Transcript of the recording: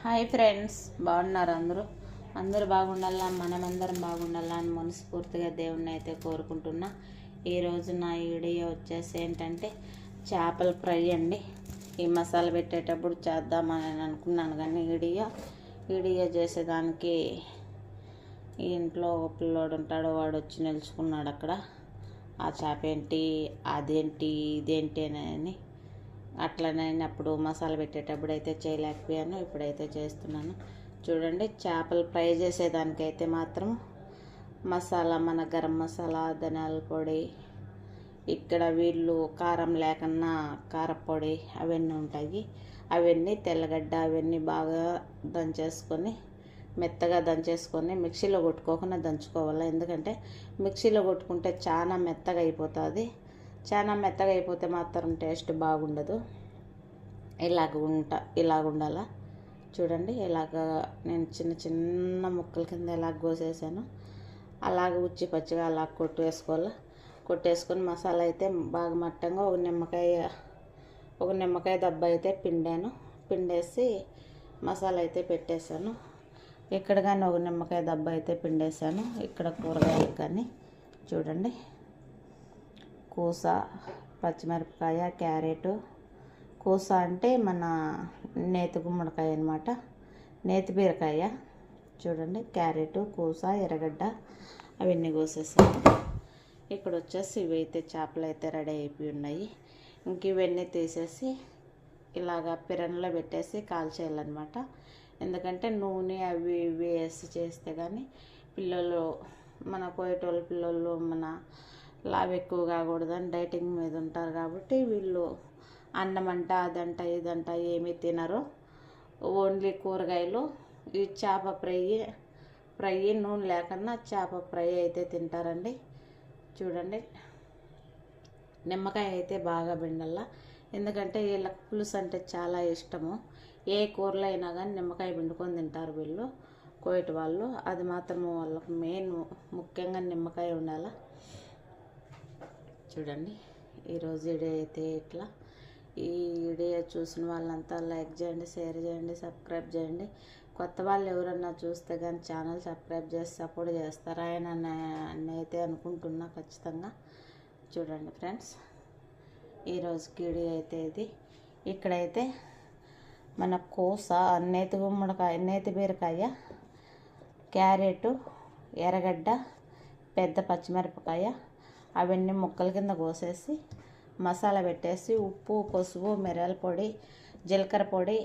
Hi friends బాగున్నారు అందరూ? అందరూ బాగుండాలా? మనమందరం బాగుండాలా అని మనస్ఫూర్తిగా దేవుణ్ణి అయితే కోరుకుంటున్నా ఈరోజు నా వీడియో వచ్చేసి ఏంటంటే చేపల ఫ్రై అండి. ఈ మసాలా పెట్టేటప్పుడు చేద్దామని అనుకున్నాను కానీ వీడియో వీడియో చేసేదానికి ఇంట్లో ఒక పిల్లోడు ఉంటాడు వాడు వచ్చి నిలుచుకున్నాడు అక్కడ. ఆ చేప ఏంటి అదేంటి ఇదేంటి అని అట్లనేప్పుడు మసాలా పెట్టేటప్పుడు అయితే చేయలేకపోయాను ఇప్పుడైతే చేస్తున్నాను. చూడండి చేపలు ఫ్రై చేసేదానికైతే మాత్రం మసాలా మన గరం మసాలా ధనియాల పొడి ఇక్కడ వీళ్ళు కారం లేకన్నా కారపొడి అవన్నీ ఉంటాయి. అవన్నీ తెల్లగడ్డ అవన్నీ బాగా దంచేసుకొని మెత్తగా దంచేసుకొని మిక్సీలో కొట్టుకోకుండా దంచుకోవాలి. ఎందుకంటే మిక్సీలో కొట్టుకుంటే చాలా మెత్తగా అయిపోతుంది. చాలా మెత్తగా అయిపోతే మాత్రం టేస్ట్ బాగుండదు. ఇలాగ ఉంట ఇలాగ ఉండాల? చూడండి ఇలాగ నేను చిన్న చిన్న ముక్కల కింద ఇలా కోసేసాను. అలాగ ఉచ్చి పచ్చిగా అలా కొట్టేసుకోవాలి? కొట్టేసుకొని మసాలా అయితే బాగా మట్టంగా ఒక నిమ్మకాయ ఒక నిమ్మకాయ దెబ్బ అయితే పిండాను. పిండేసి మసాలా అయితే పెట్టేశాను. ఇక్కడ కానీ ఒక నిమ్మకాయ దెబ్బ అయితే పిండేశాను. ఇక్కడ కూరగాయలు కానీ చూడండి. కూస పచ్చిమిరపకాయ క్యారెట్. కూస అంటే మన నేతి గుమ్మడికాయ అనమాట నేతి బీరకాయ. చూడండి క్యారెట్ కూస ఎర్రగడ్డ అవన్నీ కోసేసాను. ఇక్కడ వచ్చేసి ఇవి అయితే చేపలు అయితే రెడీ అయిపోయి ఉన్నాయి. ఇంక ఇవన్నీ తీసేసి ఇలాగా పిరణలో పెట్టేసి కాల్చేయాలన్నమాట. ఎందుకంటే నూనె అవి ఇవి వేసి చేస్తే కానీ పిల్లలు మన కోయటోళ్ళ పిల్లలు మన లావు ఎక్కువ కాకూడదని డైటింగ్ మీద ఉంటారు కాబట్టి వీళ్ళు అన్నం అంట అదంట ఇదంట ఏమీ తినరు. ఓన్లీ కూరగాయలు ఈ చేప ఫ్రై ఫ్రై నూనె లేకుండా చేప ఫ్రై అయితే తింటారండి. చూడండి. నిమ్మకాయ అయితే బాగా బిండల్లా ఎందుకంటే వీళ్ళకి పులుసు అంటే చాలా ఇష్టము. ఏ కూరలో అయినా కానీ నిమ్మకాయ పిండుకొని తింటారు వీళ్ళు కోయటి వాళ్ళు. అది మాత్రము వాళ్ళకి మెయిన్ ముఖ్యంగా నిమ్మకాయ ఉండాలా. చూడండి. ఈరోజు ఇడే అయితే ఇట్లా ఈ వీడియో చూసిన వాళ్ళంతా లైక్ చేయండి షేర్ చేయండి సబ్స్క్రైబ్ చేయండి. కొత్త వాళ్ళు ఎవరన్నా చూస్తే కానీ ఛానల్ సబ్స్క్రైబ్ చేసి సపోర్ట్ చేస్తారా అని అయితే అనుకుంటున్నా ఖచ్చితంగా. చూడండి ఫ్రెండ్స్. ఈరోజు వీడియో అయితే ఇది. ఇక్కడైతే మన కోస నేతి గుమ్మడికాయ నేతి బీరకాయ క్యారెట్ ఎర్రగడ్డ పెద్ద పచ్చిమిరపకాయ అవన్నీ ముక్కల కింద కోసేసి మసాలా పెట్టేసి ఉప్పు పసుపు మిరియాల పొడి జీలకర్ర పొడి